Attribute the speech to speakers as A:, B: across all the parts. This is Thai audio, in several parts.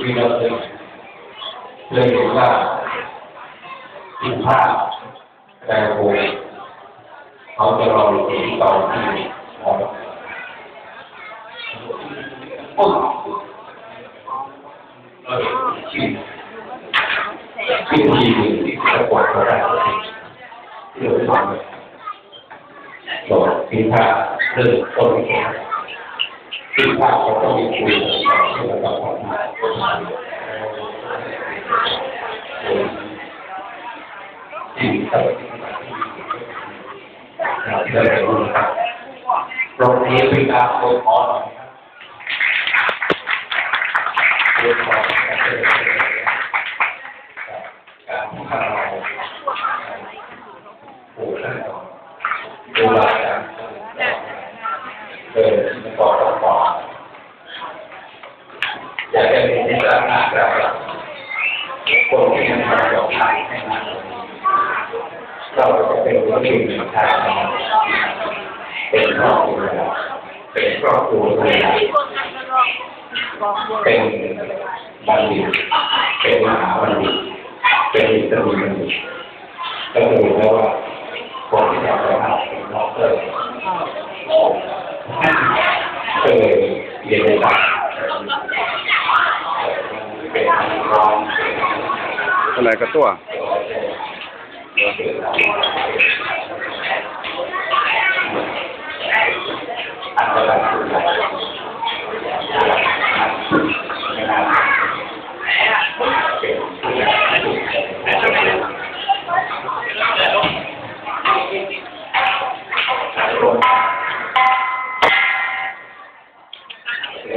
A: ที่เราเคยเคยเห็นว่าสินค้าแต่โบเขาจะรออยู่ที่เตาที่หอมปุ๊บเราเห็นชื่อชื่อทีหนึ่งที่ประกวดเขาได้ที่เราทำบอกสินค้าเรื่องต้นแก่สินค้าเขาต้องมีคุยกันที่เราต้องทำสิ่งที่เราได้รู้ครับตรงนี้เป็นการโคขอหน่อยครับโค้ดขอการพัฒนาโอ้ท่านดูแลการเดินต่อต่อต่ออยากจะเห็นในสถานการณ์แบบคนที่ทำดอกไม้ให้มาเราจะเป็นคนที่มีทางเป็นครอบครัวเป็นครอบครัวเป็นบัณฑิตเป็นมหาบัณฑิตเป็นอิสรีบัณฑิตก็เลยแล้วว่าคนที่ทำดอกไม้เป็นด็อกเตอร์ก็เลยเรียนในต่าง อะ
B: ไรก็ตัว
A: อันตรายสุดเลยเป็นผู้ใหญ่รวม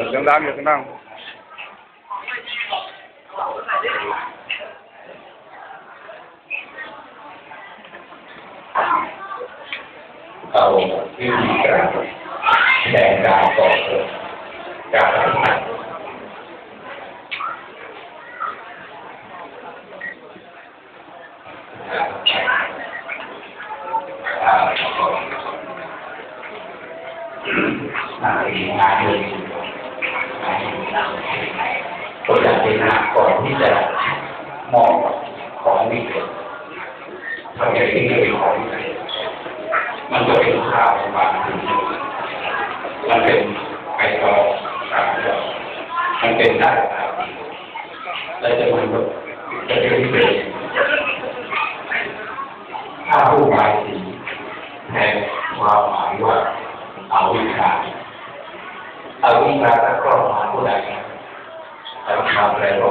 B: เสียงดังอยู่ข้างดัง
A: เอาวิธีการแสดงการต่อเติมการทำงานอ่าอ่าอีงานหนึ่งตัวอย่างเป็นงานก่อนที่จะมองของวิเศษทำอย่างที่เป็นของ ครับแล้วจะมันจะเป็นที่เป็นถ้าผู้หมายสีแทนความหมายว่าเอาวิชาเอาวิชาแล้วก็มาผู้ใดเอามาแปลว่า